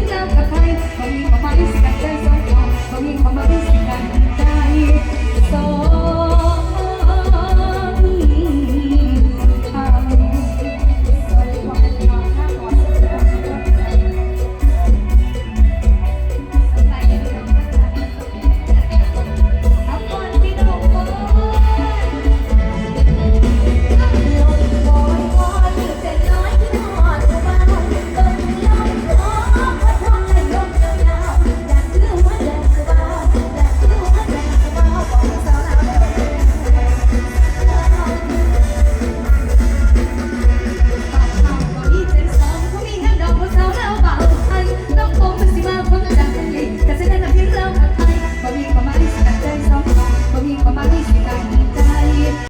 งแล้วกับใครคนนี้ก็ไม่ส